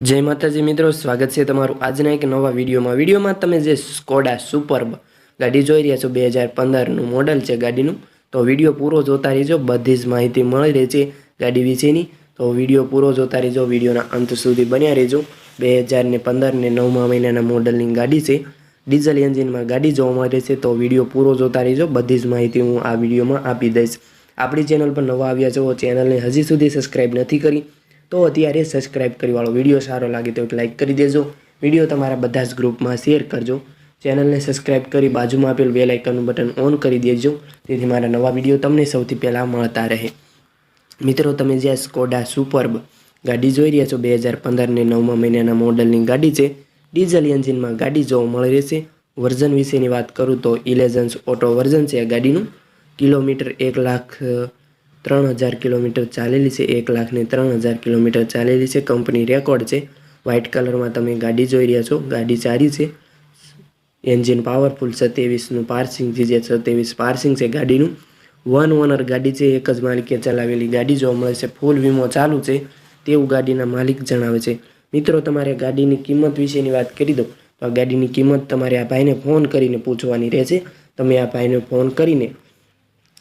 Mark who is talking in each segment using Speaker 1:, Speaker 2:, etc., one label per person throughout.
Speaker 1: જય માતાજી મિત્રો, સ્વાગત છે તમારું આજના એક નવા વિડીયોમાં. વિડીયોમાં તમે જે સ્કોડા સુપરબ ગાડી જોઈ રહ્યા છો, બે હજાર પંદરનું મોડલ છે ગાડીનું, તો વીડિયો પૂરો જોતા રહેજો. બધી જ માહિતી મળી રહે છે ગાડી વિશેની. તો વીડિયો પૂરો જોતા રહેજો, વિડીયોના અંત સુધી બન્યા રહેજો. બે હજાર ને પંદર ને નવમા મહિનાના મોડલની ગાડી છે. ડીઝલ એન્જિનમાં ગાડી જોવા મળે છે, તો વીડિયો પૂરો જોતા રહેજો. બધી જ માહિતી હું આ વિડીયોમાં આપી દઈશ. આપણી ચેનલ પર નવા આવ્યા છો, ચેનલને હજી સુધી સબસ્ક્રાઈબ નથી કરી. તો અત્યારે સબસ્ક્રાઇબ કરી વાળો વીડિયો સારો લાગે તો એક લાઇક કરી દેજો. વીડિયો તમારા બધા જ ગ્રુપમાં શેર કરજો. ચેનલને સબસ્ક્રાઈબ કરી બાજુમાં આપેલ બેલ આઇકનનું બટન ઓન કરી દેજો. તેથી મારા નવા વીડિયો તમને સૌથી પહેલાં મળતા રહે. મિત્રો, તમે જ્યાં સ્કોડા સુપરબ ગાડી જોઈ રહ્યા છો, બે હજાર પંદરને નવમા મહિનાના મોડલની ગાડી છે ડીઝલ એન્જિનમાં ગાડી જોવા મળી રહેશે. વર્ઝન વિશેની વાત કરું તો ઇલેજન્સ ઓટો વર્ઝન છે આ ગાડીનું. કિલોમીટર એક લાખ ત્રણ હજાર કિલોમીટર ચાલેલી છે, એક લાખને ત્રણ હજાર કિલોમીટર ચાલેલી છે. કંપની રેકોર્ડ છે. વ્હાઇટ કલરમાં તમે ગાડી જોઈ રહ્યા છો. ગાડી સારી છે. એન્જિન પાવરફુલ સત્યાવીસનું પાર્સિંગ છે, જે સત્યાવીસ પાર્સિંગ છે ગાડીનું. વન ઓનર ગાડી છે, એક જ માલિકે ચલાવેલી ગાડી જોવા મળે છે. ફૂલ વીમો ચાલુ છે. તેવું ગાડીના માલિક જણાવે છે. મિત્રો, તમારે ગાડીની કિંમત વિશેની વાત કરી દો. તો આ ગાડીની કિંમત તમારે આ ભાઈને ફોન કરીને પૂછવાની રહેશે. તમે આ ભાઈને ફોન કરીને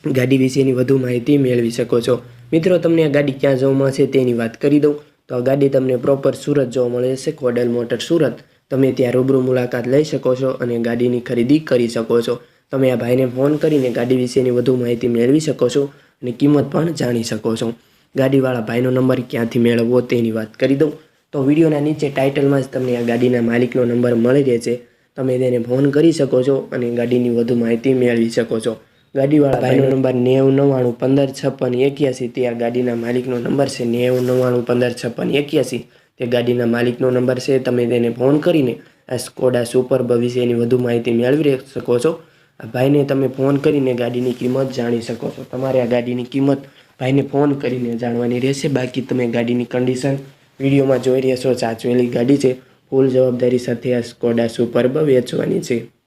Speaker 1: ગાડી વિશેની વધુ માહિતી મેળવી શકો છો. મિત્રો, તમને આ ગાડી ક્યાં જોવા મળશે તેની વાત કરી દઉં. તો આ ગાડી તમને પ્રોપર સુરત જોવા મળે છે, કોડલ મોટર સુરત. તમે ત્યાં રૂબરૂ મુલાકાત લઈ શકો છો અને ગાડીની ખરીદી કરી શકો છો. તમે આ ભાઈને ફોન કરીને ગાડી વિશેની વધુ માહિતી મેળવી શકો છો અને કિંમત પણ જાણી શકો છો. ગાડીવાળા ભાઈનો નંબર ક્યાંથી મેળવવો તેની વાત કરી દઉં. તો વિડીયોના નીચે ટાઇટલમાં જ તમને આ ગાડીના માલિકનો નંબર મળી રહે છે તમે તેને ફોન કરી શકો છો અને ગાડીની વધુ માહિતી મેળવી શકો છો. ગાડીવાળા ભાઈનો નંબર નેવું નવ્વાણું પંદર છપ્પન એક્યાસી. તે આ ગાડીના માલિકનો નંબર છે નેવું નવ્વાણું પંદર છપ્પન એક્યાસી. તે ગાડીના માલિકનો નંબર છે તમે તેને ફોન કરીને આ સ્કોડા સુપર વિશેની વધુ માહિતી મેળવી શકો છો. આ ભાઈને તમે ફોન કરીને ગાડીની કિંમત જાણી શકો છો. તમારે આ ગાડીની કિંમત ભાઈને ફોન કરીને જાણવાની રહેશે. બાકી તમે ગાડીની કન્ડિશન વિડીયોમાં જોઈ રહ્યા છો સાચવેલી ગાડી છે. ફૂલ જવાબદારી સાથે આ સ્કોડા સુપરબ વેચવાની છે.